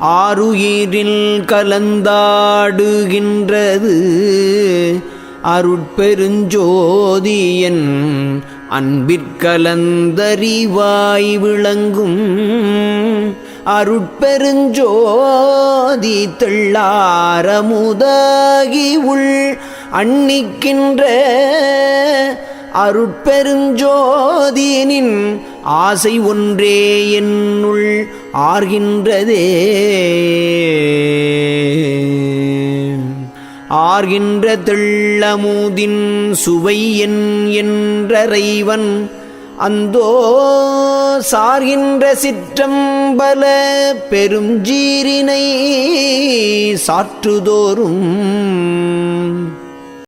ஆருயிரில் கலந்தாடுகின்றது. அருட்பெருஞ்சோதியன் அன்பிற்கலந்தறிவாய் விளங்கும். அருட்பெருஞ்சோதி தெள்ளாரமுதாகி உள் அன்னிக்கின்ற. அருட்பெருஞ்சோதியனின் ஆசை ஒன்றே என்னுள் ஆர்கின்றதே. ஆர்கின்ற தெள்ளமுதின் சுவை என் என்றறைவன். அந்தோ சார்கின்ற சிற்றம்பல பெரும் ஜீரினை சாற்றுதோறும்